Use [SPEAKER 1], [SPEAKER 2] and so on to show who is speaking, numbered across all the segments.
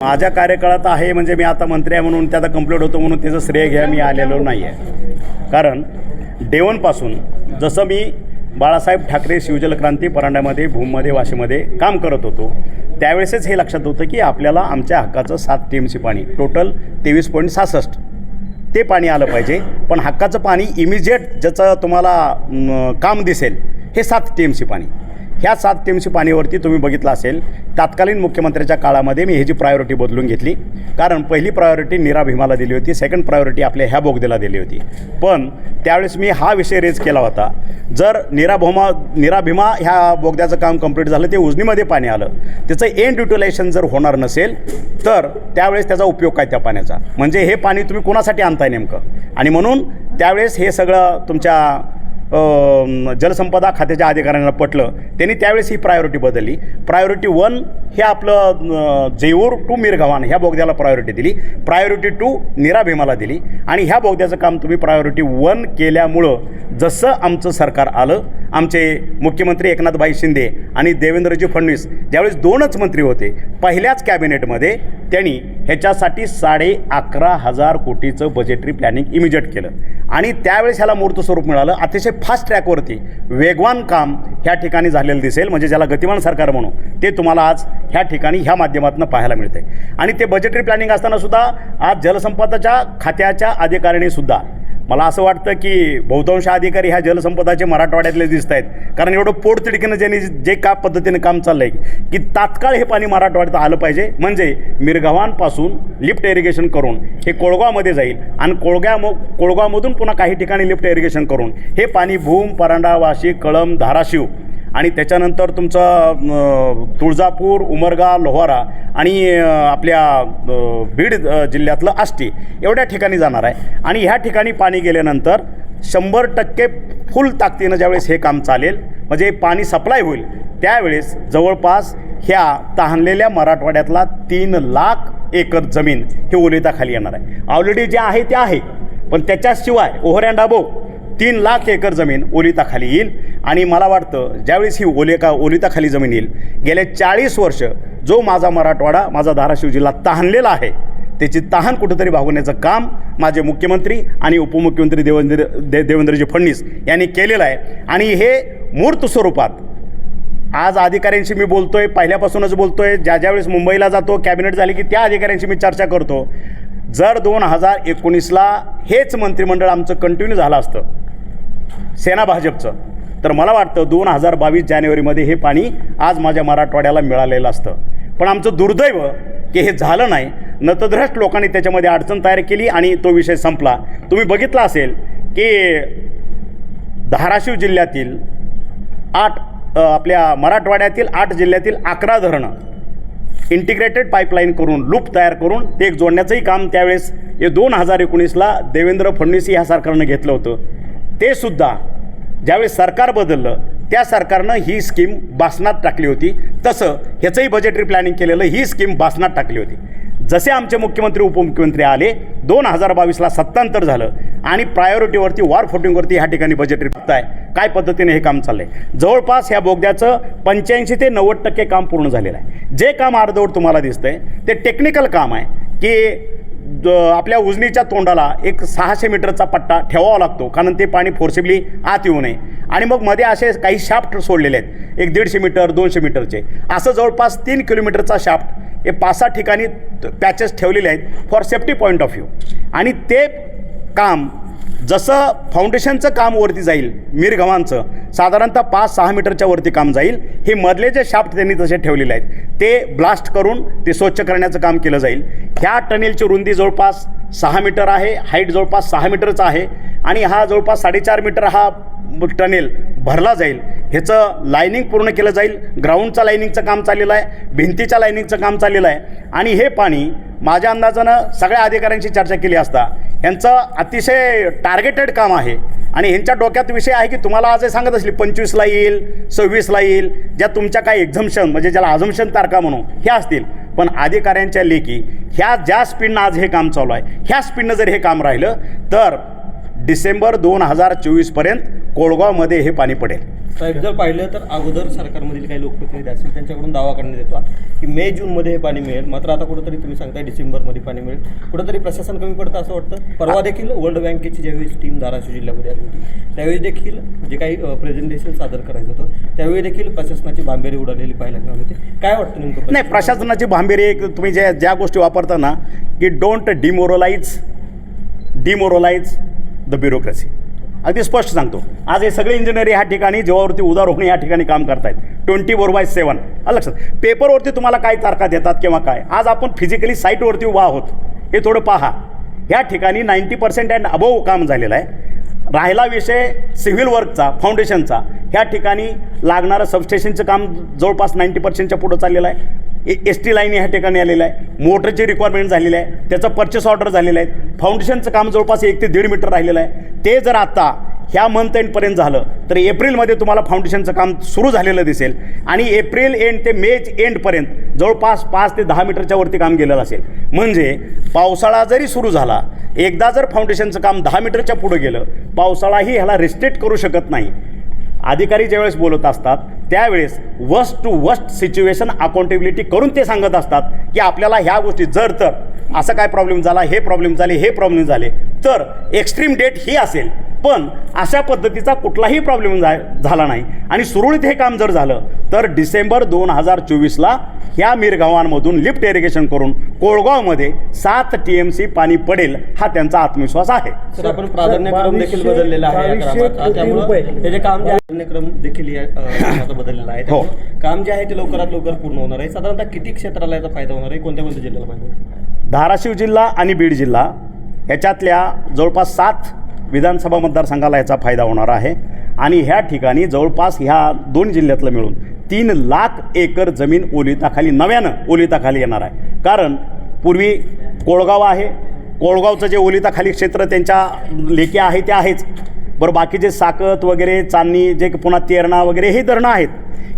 [SPEAKER 1] माझ्या कार्यकाळात आहे म्हणजे मी आता मंत्री आहे म्हणून त्याचा कंप्लीट होतो म्हणून त्याचं श्रेय घ्या मी आलेलो नाही आहे कारण डेवनपासून जसं मी बाळासाहेब ठाकरे शिवजलक्रांती परांड्यामध्ये भूममध्ये वाशीमध्ये काम करत होतो त्यावेळेसच हे लक्षात होतं की आपल्याला आमच्या हक्काचं सात टी एम सी पाणी टोटल तेवीस पॉईंट सहासष्ट ते पाणी आलं पाहिजे. पण हक्काचं पाणी इमिजिएट ज्याचं तुम्हाला काम दिसेल हे सात टी एम सी पाणी. ह्या सात टी एम सी पाणीवरती तुम्ही बघितलं असेल तात्कालीन मुख्यमंत्र्याच्या काळामध्ये मी ह्याची प्रायोरिटी बदलून घेतली कारण पहिली प्रायोरिटी नीरा भीमाला दिली होती सेकंड प्रायोरिटी आपल्या ह्या बोगदेला दिली होती. पण त्यावेळेस मी हा विषय रेज केला होता. जर नीरा भोमा नीरा भीमा ह्या बोगद्याचं काम कंप्लीट झालं ते उजनीमध्ये पाणी आलं त्याचं एंड युटिलायझेशन जर होणार नसेल तर त्यावेळेस त्याचा उपयोग काय त्या पाण्याचा? म्हणजे हे पाणी तुम्ही कोणासाठी आणताय नेमकं? आणि म्हणून त्यावेळेस हे सगळं तुमच्या जलसंपदा खात्याच्या अधिकाऱ्यांना पटलं. त्यांनी त्यावेळेस ही प्रायोरिटी बदलली. प्रायोरिटी वन हे आपलं जेऊर टू मिरगावान ह्या बोगद्याला प्रायोरिटी दिली. प्रायोरिटी टू नीरा भीमाला दिली. आणि ह्या बोगद्याचं काम तुम्ही प्रायोरिटी वन केल्यामुळं जसं आमचं सरकार आलं आमचे मुख्यमंत्री एकनाथभाई शिंदे आणि देवेंद्रजी फडणवीस ज्यावेळेस दोनच मंत्री होते पहिल्याच कॅबिनेटमध्ये त्यांनी ह्याच्यासाठी साडे अकरा हजार कोटीचं बजेटरी प्लॅनिंग इमिजिएट केलं. आणि त्यावेळेस ह्याला मूर्त स्वरूप मिळालं. अतिशय फास्ट ट्रॅकवरती वेगवान काम ह्या ठिकाणी झालेलं दिसेल. म्हणजे ज्याला गतिमान सरकार म्हणू ते तुम्हाला आज ह्या ठिकाणी ह्या माध्यमातून पाहायला मिळते आणि ते बजेटरी प्लॅनिंग असताना सुद्धा आज जलसंपदाच्या खात्याच्या अधिकाऱ्यांनी सुद्धा मला असं वाटतं की बहुतांश अधिकारी ह्या जलसंपदाचे मराठवाड्यातले दिसत आहेत कारण एवढं पोटतिडकीनं ज्यांनी जे का पद्धतीने काम चाललं आहे की तात्काळ हे पाणी मराठवाड्यात आलं पाहिजे. म्हणजे पासून लिफ्ट इरिगेशन करून हे कोळगावमध्ये जाईल आणि कोळग्या कोळगावमधून पुन्हा काही ठिकाणी लिफ्ट इरिगेशन करून हे पाणी भूम परांडा वाशी कळम धाराशिव आणि त्याच्यानंतर तुमचं तुळजापूर उमरगा लोहारा आणि आपल्या बीड जिल्ह्यातलं आष्टी एवढ्या ठिकाणी जाणार आहे. आणि ह्या ठिकाणी पाणी गेल्यानंतर शंभर टक्के फुल ताकदीनं ज्यावेळेस हे काम चालेल म्हणजे पाणी सप्लाय होईल त्यावेळेस जवळपास ह्या तहानलेल्या मराठवाड्यातला तीन लाख एकर जमीन हे ओलिताखाली येणार आहे. ऑलरेडी जे आहे ते आहे पण त्याच्याशिवाय ओहर अँड तीन लाख एकर जमीन ओलिताखाली येईल. आणि मला वाटतं ज्यावेळेस ही ओलेका ओलिताखाली जमीन येईल गेले चाळीस वर्ष जो माझा मराठवाडा माझा धाराशिव जिल्हा तहानलेला आहे त्याची तहान कुठंतरी भागवण्याचं काम माझे मुख्यमंत्री आणि उपमुख्यमंत्री देवेंद्र दे देवेंद्रजी फडणवीस यांनी केलेलं आहे. आणि हे मूर्त स्वरूपात आज अधिकाऱ्यांशी मी बोलतोय पहिल्यापासूनच बोलतोय. ज्या ज्यावेळेस मुंबईला जातो कॅबिनेट झाली की त्या अधिकाऱ्यांशी मी चर्चा करतो. जर दोन हजार एकोणीसला हेच मंत्रिमंडळ आमचं कंटिन्यू झालं असतं सेना भाजपचं तर मला वाटतं दोन हजार बावीस जानेवारीमध्ये हे पाणी आज माझ्या मराठवाड्याला मिळालेलं असतं. पण आमचं दुर्दैव की हे झालं नाही. नतद्रष्ट लोकांनी त्याच्यामध्ये अडचण तयार केली आणि तो विषय संपला. तुम्ही बघितला असेल की धाराशिव जिल्ह्यातील आठ आपल्या मराठवाड्यातील आठ जिल्ह्यातील अकरा धरणं इंटिग्रेटेड पाईपलाईन करून लूप तयार करून ते एक जोडण्याचंही काम त्यावेळेस हे दोन हजार एकोणीसला देवेंद्र फडणवीस ह्या सरकारनं घेतलं होतं. ते सुद्धा ज्यावेळेस सरकार बदललं त्या सरकारनं ही स्कीम बासनात टाकली होती. तसं ह्याचंही बजेटरी प्लॅनिंग केलेलं ही स्कीम बासनात टाकली होती. जसे आमचे मुख्यमंत्री उपमुख्यमंत्री आले दोन हजार बावीसला सत्तांतर झालं आणि प्रायोरिटीवरती वॉर फुटिंगवरती ह्या ठिकाणी बजेट बजेटरी आहे. काय पद्धतीने हे काम चाललं आहे जवळपास ह्या बोगद्याचं पंच्याऐंशी ते नव्वद टक्के काम पूर्ण झालेलं आहे. जे काम अर्धवट तुम्हाला दिसतंय ते टेक्निकल काम आहे की आपल्या उजनीच्या तोंडाला एक सहाशे मीटरचा पट्टा ठेवावा लागतो कारण ते पाणी फोर्सिबली आत येऊ नये. आणि मग मध्ये असे काही शाफ्ट सोडलेले आहेत. एक दीडशे मीटर दोनशे मीटरचे. असं जवळपास तीन किलोमीटरचा शाफ्ट हे पाच सहा ठिकाणी पॅचेस ठेवलेले आहेत for safety point of view आणि ते काम जसं फाउंडेशनचं काम वरती जाईल मिरगव्हांचं साधारणतः पाच सहा मीटरच्या वरती काम जाईल. हे मधले जे शाफ्ट त्यांनी तसे ठेवलेले आहेत ते ब्लास्ट करून ते स्वच्छ करण्याचं काम केलं जाईल. ह्या टनेलची रुंदी जवळपास सहा मीटर आहे हाईट जवळपास सहा मीटरचा आहे आणि हा जवळपास साडेचार मीटर हा टनेल भरला जाईल. ह्याचं लायनिंग पूर्ण केलं जाईल. ग्राउंडचं लायनिंगचं काम चाललेलं आहे भिंतीच्या लायनिंगचं काम चाललेलं आहे. आणि हे पाणी माझ्या अंदाजानं सगळ्या अधिकाऱ्यांशी चर्चा केली असता यांचं अतिशय टार्गेटेड काम आहे. आणि ह्यांच्या डोक्यात विषय आहे की तुम्हाला आज सांगत असली पंचवीसला येईल सव्वीसला येईल ज्या तुमच्या काही एक्झम्शन म्हणजे ज्याला अझम्शन तारखा म्हणू ह्या असतील. पण अधिकाऱ्यांच्या लेखी ह्या ज्या स्पीडनं आज हे काम चालू आहे ह्या स्पीडनं जर हे काम राहिलं तर डिसेंबर दोन हजार चोवीसपर्यंत कोळगावमध्ये हे पाणी पडेल.
[SPEAKER 2] साहेब जर पाहिलं तर अगोदर सरकारमधील काही लोकप्रतिनिधी असतील त्यांच्याकडून दावा करण्यात येतो की मे जूनमध्ये हे पाणी मिळेल. मात्र आता कुठंतरी तुम्ही सांगताय डिसेंबरमध्ये पाणी मिळेल. कुठंतरी प्रशासन कमी पडतं असं वाटतं? परवा देखील वर्ल्ड बँकेची ज्यावेळेस टीम धाराशिव जिल्ह्यामध्ये आली होती त्यावेळी देखील जे काही प्रेझेंटेशन सादर करायचं होतं त्यावेळी देखील प्रशासनाची बांबेरी उडालेली पाहायला मिळाली होती. काय वाटतं नेमकं
[SPEAKER 1] नाही प्रशासनाची भांबेरी एक तुम्ही ज्या ज्या गोष्टी वापरता ना की don't demoralise demoralise the bureaucracy अगदी स्पष्ट सांगतो. आज हे सगळे इंजिनियर ह्या ठिकाणी जेव्हावरती उदार होणे या ठिकाणी काम करतायत. ट्वेंटी फोर बाय सेवन लक्षात. पेपरवरती तुम्हाला काय तारखा देतात किंवा काय? आज आपण फिजिकली साईटवरती उभा आहोत. हे थोडं पहा. ह्या ठिकाणी नाईंटी पर्सेंट अँड अबोव काम झालेलं आहे. राहिला विषय सिव्हिल वर्कचा फाउंडेशनचा ह्या ठिकाणी लागणारं सबस्टेशनचं काम जवळपास नाईंटी पर्सेंटच्या पुढं चाललेलं आहे. ए एस टी लाईन ह्या ठिकाणी आलेलं आहे. मोटरची रिक्वायरमेंट झालेली आहे. त्याचं परचेस ऑर्डर झालेलं आहे. फाउंडेशनचं काम जवळपास एक ते दीड मीटर राहिलेलं आहे. ते जर आता ह्या मंथ एंडपर्यंत झालं. तर एप्रिलमध्ये तुम्हाला फाउंडेशनचं काम सुरू झालेलं दिसेल. आणि एप्रिल एंड ते मेच एंडपर्यंत जवळपास पाच ते दहा मीटरच्या वरती काम गेलेलं असेल. म्हणजे पावसाळा जरी सुरू झाला एकदा जर फाउंडेशनचं काम दहा मीटरच्या पुढं गेलं पावसाळाही ह्याला रिस्ट्रिक्ट करू शकत नाही. अधिकारी ज्यावेळेस बोलत असतात त्यावेळेस worst to worst situation accountability करून ते सांगत असतात की आपल्याला ह्या गोष्टी जर तर असं काय प्रॉब्लेम झाला हे प्रॉब्लेम झाले हे प्रॉब्लेम झाले तर एक्स्ट्रीम डेट ही असेल. पण अशा पद्धतीचा कुठलाही प्रॉब्लेम झा झाला नाही. आणि सुरळीत हे काम जर झालं तर डिसेंबर दोन हजार चोवीसला ह्या मिरगावांमधून लिफ्ट इरिगेशन करून कोळगावमध्ये सात टी एम सी पाणी पडेल हा त्यांचा आत्मविश्वास आहे.
[SPEAKER 2] सर आपण प्राधान्यक्रम देखील बदललेला आहे त्यामुळे. हे जे काम जे आहे, प्राधान्यक्रम देखील बदललेला आहे.
[SPEAKER 1] हो.
[SPEAKER 2] काम जे आहे ते लवकरात लवकर पूर्ण होणार आहे. साधारणतः किती क्षेत्राला याचा फायदा होणार आहे? कोणत्या कोणत्या जिल्ह्याला फायदा होणार
[SPEAKER 1] धाराशिव जिल्हा आणि बीड जिल्हा ह्याच्यातल्या जवळपास सात विधानसभा मतदारसंघाला याचा फायदा होणार आहे. आणि ह्या ठिकाणी जवळपास ह्या दोन जिल्ह्यातलं मिळून तीन लाख एकर जमीन ओलिताखाली नव्यानं ओलिताखाली येणार आहे. कारण पूर्वी कोळगाव आहे. कोळगावचं जे ओलिताखाली क्षेत्र त्यांच्या लेखी आहे ते आहेच. बरं बाकीचे साकत वगैरे चांदणी जे पुन्हा तेरणा वगैरे हे धरणं आहेत.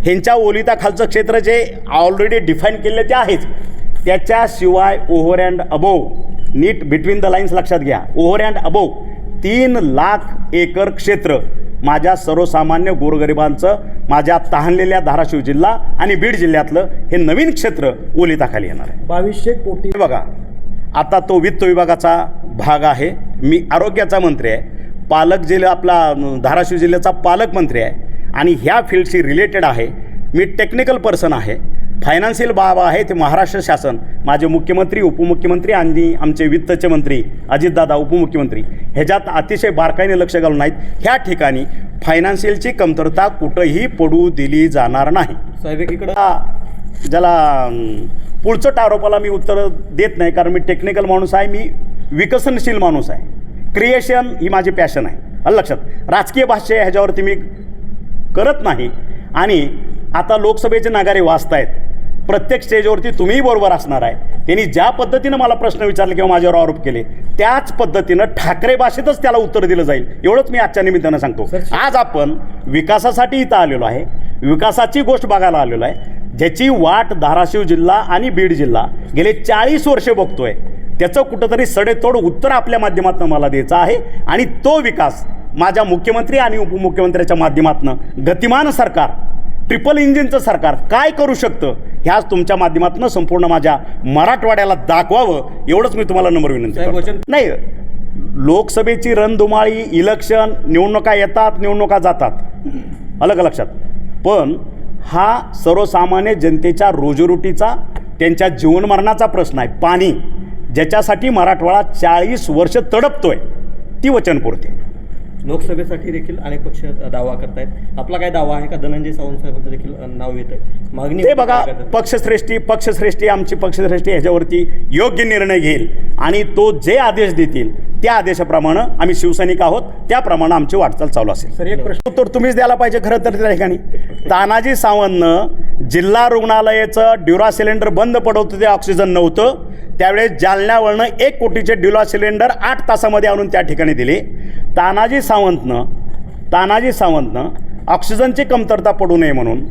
[SPEAKER 1] ह्यांच्या ओलिताखालचं क्षेत्र जे ऑलरेडी डिफाईन केलेलं ते आहेच. त्याच्याशिवाय ओव्हर अँड अबोव नीट बिटवीन द लाईन्स लक्षात घ्या. ओव्हर अँड अबोव तीन लाख एकर क्षेत्र माझ्या सर्वसामान्य गोरगरिबांचं माझ्या तहानलेल्या धाराशिव जिल्हा आणि बीड जिल्ह्यातलं हे नवीन क्षेत्र ओलिताखाली येणार आहे.
[SPEAKER 3] बावीसशे कोटी.
[SPEAKER 1] बघा आता तो वित्त विभागाचा भाग आहे मी आरोग्याचा मंत्री आहे पालक जिल्हा आपला धाराशिव जिल्ह्याचा पालकमंत्री आहे आणि ह्या फील्डशी रिलेटेड आहे मी टेक्निकल पर्सन आहे फायनान्शियल बाब आहे ते महाराष्ट्र शासन माझे मुख्यमंत्री उपमुख्यमंत्री आणि आमचे वित्तचे मंत्री अजितदादा उपमुख्यमंत्री ह्याच्यात अतिशय बारकाईने लक्ष घालून आहेत ह्या ठिकाणी फायनान्शियलची कमतरता कुठंही पडू दिली जाणार नाही.
[SPEAKER 2] साहेब
[SPEAKER 1] हा, ज्याला पुढचं आरोपाला मी उत्तर देत नाही कारण मी टेक्निकल माणूस आहे मी विकसनशील माणूस आहे. क्रिएशन ही माझी पॅशन आहे. लक्षात? राजकीय भाष्य ह्याच्यावरती मी करत नाही. आणि आता लोकसभेचे नगारे वाचतायत प्रत्येक स्टेजवरती तुम्हीही बरोबर असणार आहे. त्यांनी ज्या पद्धतीनं मला प्रश्न विचारले किंवा माझ्यावर आरोप केले त्याच पद्धतीनं ठाकरे भाषेतच त्याला उत्तर दिलं जाईल. एवढंच मी आजच्या निमित्तानं सांगतो. आज आपण विकासासाठी इथं आलेलो आहे. विकासाची गोष्ट बघायला आलेलो आहे. ज्याची वाट धाराशिव जिल्हा आणि बीड जिल्हा गेले चाळीस वर्षे बघतोय. त्याचं कुठंतरी सडेतोड उत्तर आपल्या माध्यमातून मला द्यायचं आहे आणि तो विकास माझ्या मुख्यमंत्री आणि उपमुख्यमंत्र्याच्या माध्यमातून गतिमान सरकार ट्रिपल इंजिनचं सरकार काय करू शकतं? ह्याच तुमच्या माध्यमातून संपूर्ण माझ्या मराठवाड्याला दाखवावं एवढंच मी तुम्हाला नंबर विनंती नाही लोकसभेची रणधुमाळी इलेक्शन निवडणुका येतात निवडणुका जातात. अलग लक्षात. पण हा सर्वसामान्य जनतेच्या रोजीरोटीचा त्यांच्या जीवनमरणाचा प्रश्न आहे. पाणी ज्याच्यासाठी मराठवाडा चाळीस वर्ष तडपतोय ती वचनपूर्ती
[SPEAKER 2] लोकसभेसाठी देखील अनेक पक्ष दावा करतायत. आपला काय दावा आहे का? धनंजय सावंत साहेबांचं देखील नाव येत आहे मागणी
[SPEAKER 1] ते बघा? पक्षश्रेष्ठी पक्षश्रेष्ठी आमची पक्षश्रेष्ठी ह्याच्यावरती योग्य निर्णय घेईल. आणि तो जे आदेश देतील त्या आदेशाप्रमाणे आम्ही शिवसैनिक आहोत. त्याप्रमाणे आमची वाटचाल चालू असेल.
[SPEAKER 3] सर एक प्रश्न.
[SPEAKER 1] उत्तर तुम्हीच द्यायला पाहिजे खरं तर त्या ठिकाणी. तानाजी सावंतनं जिल्हा रुग्णालयाचं ड्युरा सिलेंडर बंद पडवतं ते ऑक्सिजन नव्हतं. त्यावेळेस जालन्यावरनं एक कोटीचे ड्युरा सिलेंडर आठ तासामध्ये आणून त्या ठिकाणी दिले. तानाजी सावंतनं तानाजी सावंतनं ऑक्सिजनची कमतरता पडू नये म्हणून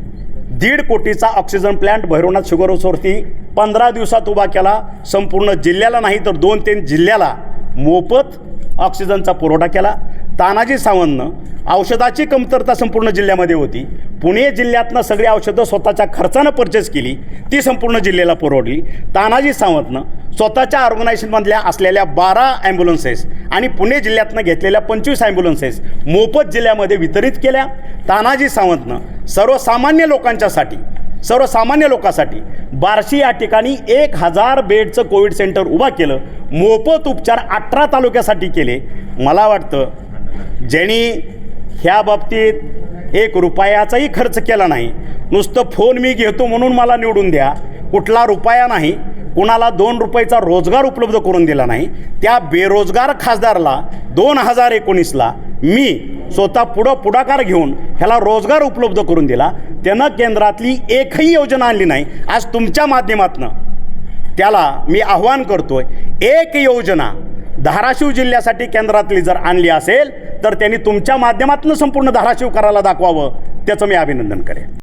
[SPEAKER 1] दीड कोटीचा ऑक्सिजन प्लॅन्ट भैरवनाथ शुगर हाऊसवरती पंधरा दिवसात उभा केला. संपूर्ण जिल्ह्याला नाही तर दोन तीन जिल्ह्याला मोफत ऑक्सिजनचा पुरवठा केला. तानाजी सावंतनं औषधाची कमतरता संपूर्ण जिल्ह्यामध्ये होती. पुणे जिल्ह्यातनं सगळी औषधं स्वतःच्या खर्चानं परचेस केली. ती संपूर्ण जिल्ह्याला पुरवली. तानाजी सावंतनं स्वतःच्या ऑर्गनायझेशनमधल्या असलेल्या बारा ॲम्ब्युलन्सेस आणि पुणे जिल्ह्यातनं घेतलेल्या पंचवीस ॲम्ब्युलन्सेस मोफत जिल्ह्यामध्ये वितरित केल्या. तानाजी सावंतनं सर्वसामान्य लोकांच्यासाठी सर्वसामान्य लोकांसाठी बार्शी या ठिकाणी एक हजार बेडचं कोविड सेंटर उभा केलं. मोफत उपचार अठरा तालुक्यासाठी केले. मला वाटतं ज्यांनी ह्या बाबतीत एक रुपयाचाही खर्च केला नाही. नुसतं फोन मी घेतो म्हणून मला निवडून द्या. कुठला रुपया नाही. कुणाला दोन रुपयाचा रोजगार उपलब्ध करून दिला नाही. त्या बेरोजगार खासदारला दोन हजार एकोणीसला मी स्वतः पुढं पुढाकार घेऊन ह्याला रोजगार उपलब्ध करून दिला. त्यानं केंद्रातली एकही योजना आणली नाही. आज तुमच्या माध्यमातनं त्याला मी आव्हान करतोय. एक योजना धाराशिव जिल्ह्यासाठी केंद्रातली जर आणली असेल तर त्यांनी तुमच्या माध्यमातून संपूर्ण धाराशिव करायला दाखवावं. त्याचं मी अभिनंदन करेन.